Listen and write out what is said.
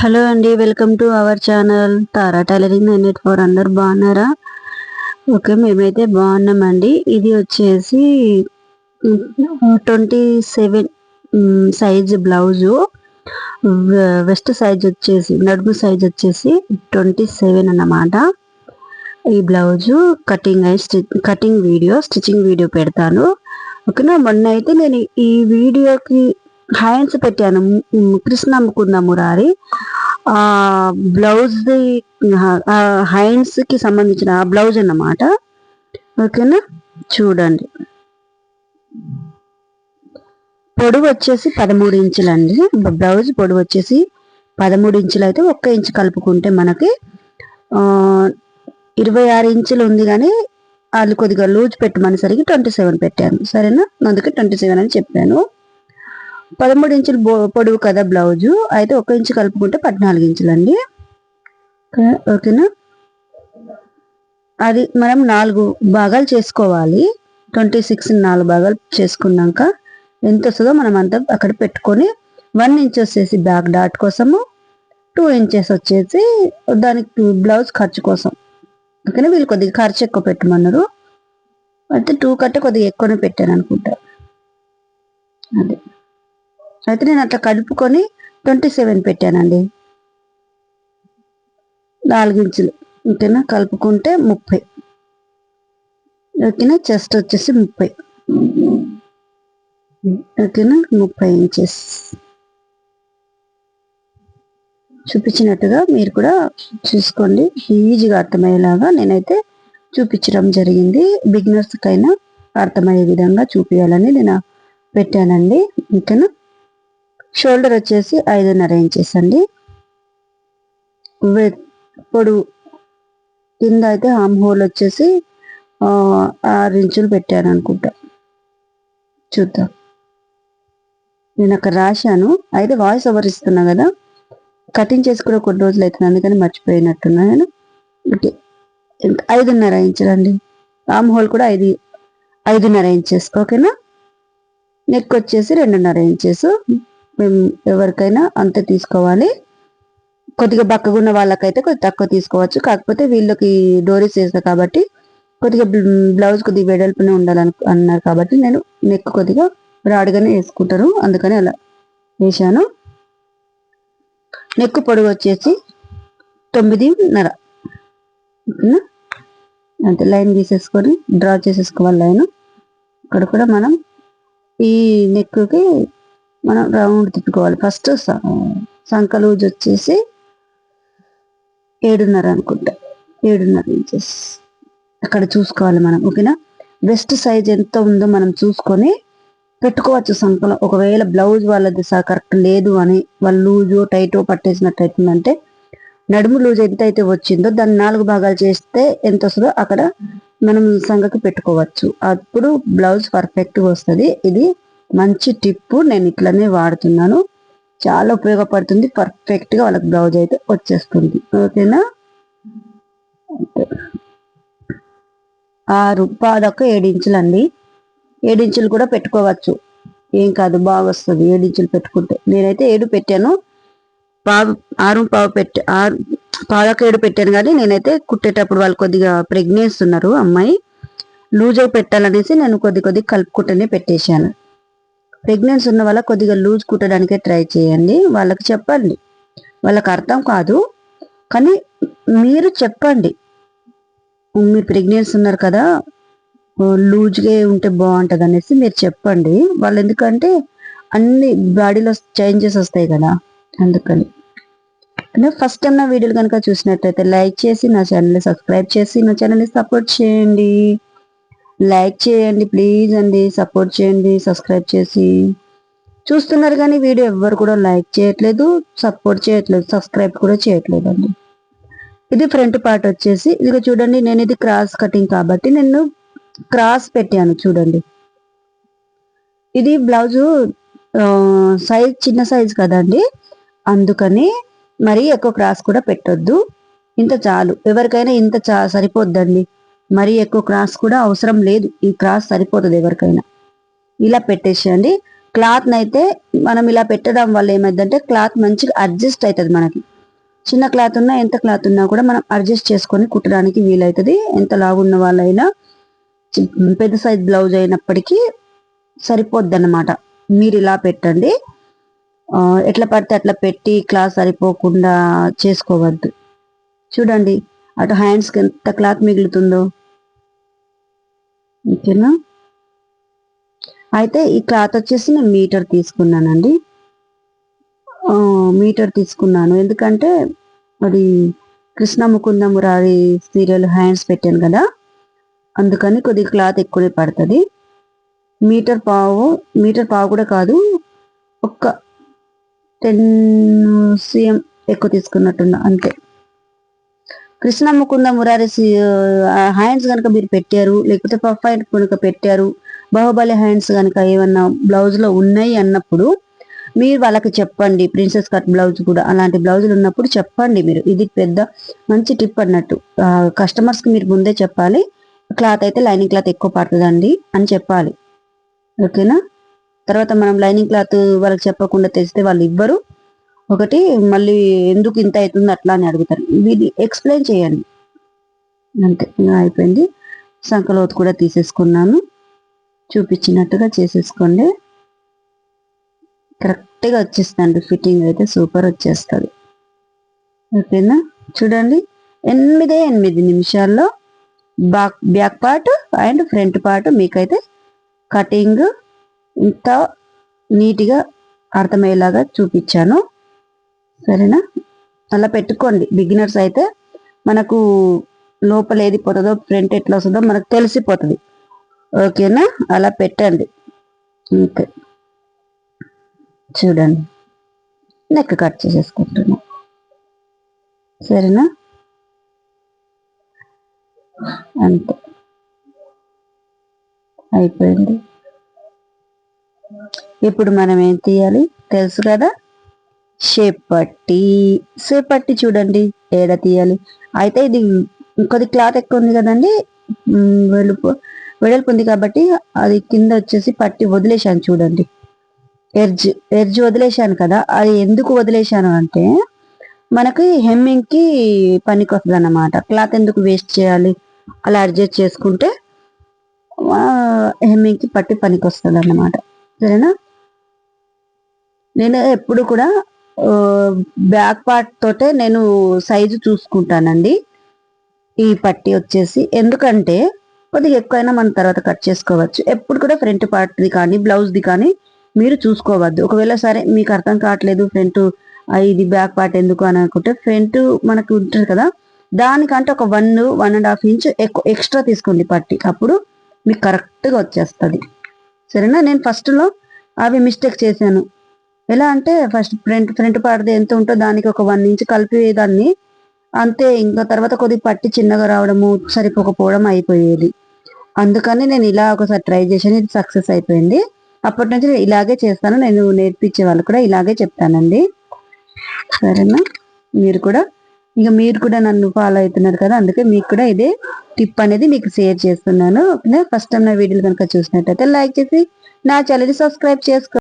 Hello అండి welcome to our channel Tara tailoring nine eight four. అందరు బాగున్నారా? Okay మేమైతే బాగున్నామండి. ఇది వచ్చేసి twenty seven size blouse. Waist size వచ్చేసి నడుము సైజ్ వచ్చేసి ట్వంటీ సెవెన్ అన్నమాట. ఈ బ్లౌజు కటింగ్ అయి కటింగ్ వీడియో స్టిచ్చింగ్ వీడియో పెడతాను. ఓకేనా? మొన్న అయితే నేను ఈ వీడియోకి హ్యాండ్స్ పెట్టాను. కృష్ణ ముకుంద మురారి ఆ బ్లౌజ్ హ్యాండ్స్కి సంబంధించిన ఆ బ్లౌజ్ అన్నమాట. ఓకేనా? చూడండి. పొడవు వచ్చేసి పదమూడు ఇంచులండి. బ్లౌజ్ పొడవు వచ్చేసి పదమూడు ఇంచులు అయితే ఒక్క ఇంచు కలుపుకుంటే మనకి ఇరవై ఆరు ఇంచులు ఉంది కానీ వాళ్ళు కొద్దిగా లూజ్ పెట్టమనేసరికి ట్వంటీ సెవెన్ పెట్టాను. సరేనా? అందుకే ట్వంటీ సెవెన్ అని చెప్పాను. పదమూడు ఇంచులు పొడవు కదా బ్లౌజు. అయితే ఒక ఇంచు కలుపుకుంటే పద్నాలుగు ఇంచులు అండి ఓకేనా? అది మనం నాలుగు భాగాలు చేసుకోవాలి. ట్వంటీ సిక్స్ నాలుగు భాగాలు చేసుకున్నాక ఎంత వస్తుందో మనం అంతా అక్కడ పెట్టుకొని వన్ ఇంచ్ వచ్చేసి బ్యాక్ డాట్ కోసము టూ ఇంచెస్ వచ్చేసి దానికి బ్లౌజ్ ఖర్చు కోసం. ఓకేనా? వీళ్ళు కొద్దిగా ఖర్చు ఎక్కువ పెట్టమన్నారు. అయితే టూ కట్టే కొద్దిగా ఎక్కువనే పెట్టాను అనుకుంటా. అదే. అయితే నేను అట్లా కలుపుకొని ట్వంటీ సెవెన్ పెట్టానండి. నాలుగించులు ఓకేనా? కలుపుకుంటే ముప్పై. ఓకేనా? చెస్ట్ వచ్చేసి ముప్పై. ఓకేనా? ముప్పై ఇంచెస్. చూపించినట్టుగా మీరు కూడా చూసుకోండి. ఈజీగా అర్థమయ్యేలాగా నేనైతే చూపించడం జరిగింది. బిగినర్స్కైనా అర్థమయ్యే విధంగా చూపించాలని నేను పెట్టానండి. ఓకేనా? షోల్డర్ వచ్చేసి ఐదున్నర ఇంచెస్ అండి. పొడువు కింద అయితే హామ్ హోల్ వచ్చేసి ఆరు ఇంచులు పెట్టాను అనుకుంటా. చూద్దాం. నేను అక్కడ రాశాను. అయితే వాయిస్ ఓవర్ ఇస్తున్నా కదా. కటింగ్ చేసి కూడా కొన్ని రోజులు అవుతుంది. అందుకని మర్చిపోయినట్టున్నా నేను. ఐదున్నర ఇంచులు అండి. ఆమ్ హోల్ కూడా ఐదు ఐదున్నర ఇంచెస్. ఓకేనా నెక్ వచ్చేసి రెండున్నర ఇంచెస్. మేము ఎవరికైనా అంతే తీసుకోవాలి. కొద్దిగా బక్కగున్న వాళ్ళకైతే కొద్దిగా తక్కువ తీసుకోవచ్చు. కాకపోతే వీళ్ళకి డోరీస్ వేస్తా కాబట్టి కొద్దిగా బ్లౌజ్ కొద్దిగా వెడల్పునే ఉండాలని అన్నారు కాబట్టి నేను నెక్ కొద్దిగా రాడుగానే వేసుకుంటాను. అందుకని అలా వేశాను. నెక్ పొడుగు వచ్చేసి తొమ్మిదిన్నర. అంతే లైన్ తీసేసుకొని డ్రా చేసేసుకోవాలి లైన్. ఇక్కడ కూడా మనం ఈ నెక్కి మనం రౌండ్ తిప్పుకోవాలి. ఫస్ట్ సంకలూజ్ వచ్చేసి ఏడున్నర అనుకుంటా. ఏడున్నర ఇంచెస్ అక్కడ చూసుకోవాలి మనం ఓకేనా? బెస్ట్ సైజ్ ఎంత ఉందో మనం చూసుకొని పెట్టుకోవచ్చు సంకలం ఒకవేళ బ్లౌజ్ వాళ్ళది కరెక్ట్ లేదు అని వాళ్ళు లూజో టైటో పట్టేసినట్టు అవుతుందంటే నడుము లూజ్ ఎంత అయితే వచ్చిందో దాన్ని నాలుగు భాగాలు చేస్తే ఎంత వస్తుందో అక్కడ మనం సంగకి పెట్టుకోవచ్చు. అప్పుడు బ్లౌజ్ పర్ఫెక్ట్గా వస్తుంది. ఇది మంచి టిప్పు నేను ఇట్లనే వాడుతున్నాను. చాలా ఉపయోగపడుతుంది. పర్ఫెక్ట్గా వాళ్ళకి బ్లౌజ్ అయితే వచ్చేస్తుంది. ఓకేనా? ఆరు పాదొక్క ఏడించులు అండి ఏడించులు కూడా పెట్టుకోవచ్చు. ఏం కాదు బాగా వస్తుంది. ఏడించులు పెట్టుకుంటే. నేనైతే ఏడు పెట్టాను. పావు ఆరు పావు పెట్టి ఆరు పాదొక్క ఏడు పెట్టాను కానీ నేనైతే కుట్టేటప్పుడు వాళ్ళు కొద్దిగా ప్రెగ్నెన్స్ ఉన్నారు అమ్మాయి. లూజ్ అయి పెట్టాలనేసి నేను కొద్ది కొద్ది కలుపుకుంటూనే పెట్టేశాను. ప్రెగ్నెన్సీ ఉన్న వాళ్ళ కొద్దిగా లూజ్ కుట్టడానికే ట్రై చేయండి. వాళ్ళకి చెప్పండి. వాళ్ళకి అర్థం కాదు. కానీ మీరు చెప్పండి. మీ ప్రెగ్నెన్సీ ఉన్నారు కదా లూజ్గా ఉంటే బాగుంటుంది అనేసి మీరు చెప్పండి. వాళ్ళు ఎందుకంటే అన్ని బాడీలో చేంజెస్ వస్తాయి కదా అందుకని. అంటే ఫస్ట్ టైం నా వీడియోలు కనుక చూసినట్టయితే లైక్ చేసి నా ఛానల్ని సబ్స్క్రైబ్ చేసి నా ఛానల్ని సపోర్ట్ చేయండి. లైక్ చేయండి ప్లీజ్ అండి. సపోర్ట్ చేయండి సబ్స్క్రైబ్ చేసి. చూస్తున్నారు కానీ వీడియో ఎవ్వరు కూడా లైక్ చేయట్లేదు సపోర్ట్ చేయట్లేదు సబ్స్క్రైబ్ కూడా చేయట్లేదు అండి ఇది ఫ్రంట్ పార్ట్ వచ్చేసి ఇది చూడండి నేను ఇది క్రాస్ కటింగ్ కాబట్టి నేను క్రాస్ పెట్టాను చూడండి. ఇది బ్లౌజు సైజ్ చిన్న సైజ్ కదండి. అందుకని మరీ ఎక్కువ క్రాస్ కూడా పెట్టొద్దు. ఇంత చాలు. ఎవరికైనా ఇంత చా సరిపోద్దండి. మరి ఎక్కువ క్రాస్ కూడా అవసరం లేదు. ఈ క్రాస్ సరిపోతుంది ఎవరికైనా. ఇలా పెట్టేసేయండి. క్లాత్ని అయితే మనం ఇలా పెట్టడం వల్ల ఏమైందంటే క్లాత్ మంచిగా అడ్జస్ట్ అవుతుంది మనకి. చిన్న క్లాత్ ఉన్నా ఎంత క్లాత్ ఉన్నా కూడా మనం అడ్జస్ట్ చేసుకొని కుట్టడానికి వీలవుతుంది ఎంత లాగున్న వాళ్ళైనా పెద్ద సైజ్ బ్లౌజ్ అయినప్పటికీ సరిపోద్ది అన్నమాట మీరు ఇలా పెట్టండి. ఎట్లా పడితే అట్లా పెట్టి క్లాత్ సరిపోకుండా చేసుకోవద్దు. చూడండి అటు హ్యాండ్స్కి ఎంత క్లాత్ మిగులుతుందో. ఓకేనా? అయితే ఈ క్లాత్ వచ్చేసి నేను మీటర్ తీసుకున్నానండి. మీటర్ తీసుకున్నాను. ఎందుకంటే అది కృష్ణ ముకుంద మురారి సీరియల్ హ్యాండ్స్ పెట్టాను కదా. అందుకని కొద్దిగా క్లాత్ ఎక్కువనే పడుతుంది. మీటర్ పావు మీటర్ పావు కూడా కాదు ఒక్క టెన్ సిఎం ఎక్కువ తీసుకున్నట్టున్నా అంతే. కృష్ణ ముకుంద మురారి హ్యాండ్స్ కనుక మీరు పెట్టారు లేకపోతే పఫ్ హ్యాండ్ కనుక పెట్టారు బాహుబలి హ్యాండ్స్ కనుక ఏమన్నా బ్లౌజ్లో ఉన్నాయి అన్నప్పుడు మీరు వాళ్ళకి చెప్పండి ప్రిన్సెస్ కట్ బ్లౌజ్ కూడా అలాంటి బ్లౌజులు ఉన్నప్పుడు చెప్పండి మీరు. ఇది పెద్ద మంచి టిప్ అన్నట్టు. కస్టమర్స్కి మీరు ముందే చెప్పాలి క్లాత్ అయితే లైనింగ్ క్లాత్ ఎక్కువ పడుతుందండి అని చెప్పాలి. ఓకేనా? తర్వాత మనం లైనింగ్ క్లాత్ వాళ్ళకి చెప్పకుండా తెస్తే వాళ్ళు ఇవ్వరు. ఒకటి మళ్ళీ ఎందుకు ఇంత అవుతుంది అట్లా అని అడుగుతారు. ఇది ఎక్స్ప్లెయిన్ చేయండి. అంతే అయిపోయింది. సంకలోతు కూడా తీసేసుకున్నాను. చూపించినట్టుగా చేసేసుకోండి. కరెక్ట్గా వచ్చేస్తుంది ఫిట్టింగ్ అయితే సూపర్ వచ్చేస్తుంది. ఓకేనా చూడండి. ఎనిమిదే ఎనిమిది నిమిషాల్లో back back part and front part మీకైతే కటింగ్ ఇంత నీట్గా అర్థమయ్యేలాగా చూపించాను. సరేనా? అలా పెట్టుకోండి. బిగినర్స్ అయితే మనకు లోపల ఏది పోతుందో ఫ్రంట్ ఎట్లా వస్తుందో మనకు తెలిసిపోతుంది. ఓకేనా? అలా పెట్టండి. ఓకే. చూడండి. నెక్ కట్ చేసేసుకుంటున్నా. సరేనా? అంతే. అయిపోయింది. ఇప్పుడు మనం ఏం తీయాలి? తెలుసు కదా? షేప్ పట్టి షేప్ పట్టి చూడండి ఏడ తీయాలి? అయితే ఇది కొద్ది క్లాత్ ఎక్కువ ఉంది కదండి వెలుపు వెడల్పు ఉంది కాబట్టి అది కింద వచ్చేసి పట్టి వదిలేశాను చూడండి. ఎర్జ్ ఎర్జ్ వదిలేశాను కదా అది ఎందుకు వదిలేశాను అంటే మనకి హెమ్మింగ్కి పనికి వస్తుంది అన్నమాట క్లాత్ ఎందుకు వేస్ట్ చేయాలి? అలా అడ్జస్ట్ చేసుకుంటే హెమ్మింగ్కి పట్టి పనికి వస్తుంది అన్నమాట సరేనా? నేను ఎప్పుడు కూడా బ్యాక్ పార్ట్ తోటే నేను సైజు చూసుకుంటానండి. ఈ పట్టి వచ్చేసి ఎందుకంటే కొద్దిగా ఎక్కువైనా మనం తర్వాత కట్ చేసుకోవచ్చు. ఎప్పుడు కూడా ఫ్రంట్ పార్ట్ది కానీ బ్లౌజ్ది కానీ మీరు చూసుకోవద్దు. ఒకవేళ సరే మీకు అర్థం కావట్లేదు ఫ్రంట్ ఇది బ్యాక్ పార్ట్ ఎందుకు అని అనుకుంటే ఫ్రంట్ మనకు ఉంటుంది కదా దానికంటే ఒక one one and half inch ఎక్కువ ఎక్స్ట్రా తీసుకోండి పట్టి. అప్పుడు మీకు కరెక్ట్గా వచ్చేస్తుంది. సరేనా? నేను ఫస్ట్లో అవి మిస్టేక్ చేశాను. ఎలా అంటే ఫస్ట్ ఫ్రంట్ ఫ్రంట్ పార్ట్ది ఎంత ఉంటుందో దానికి ఒక వన్ ఇంచ్ కలిపేదాన్ని. అంతే ఇంకా తర్వాత కొద్దిగా పట్టి చిన్నగా రావడము సరిపోకపోవడం అయిపోయేది. అందుకని నేను ఇలా ఒకసారి ట్రై చేశాను ఇది సక్సెస్ అయిపోయింది. అప్పటి నుంచి ఇలాగే చేస్తాను నేను నేర్పించే వాళ్ళు కూడా ఇలాగే చెప్తానండి. సరేనా? మీరు కూడా ఇక మీరు కూడా నన్ను ఫాలో అవుతున్నారు కదా అందుకే మీకు కూడా ఇదే టిప్ అనేది మీకు షేర్ చేస్తున్నాను. ఫస్ట్ టైం నా వీడియోలు కనుక చూసినట్టయితే లైక్ చేసి నా ఛానల్ని సబ్స్క్రైబ్ చేసుకో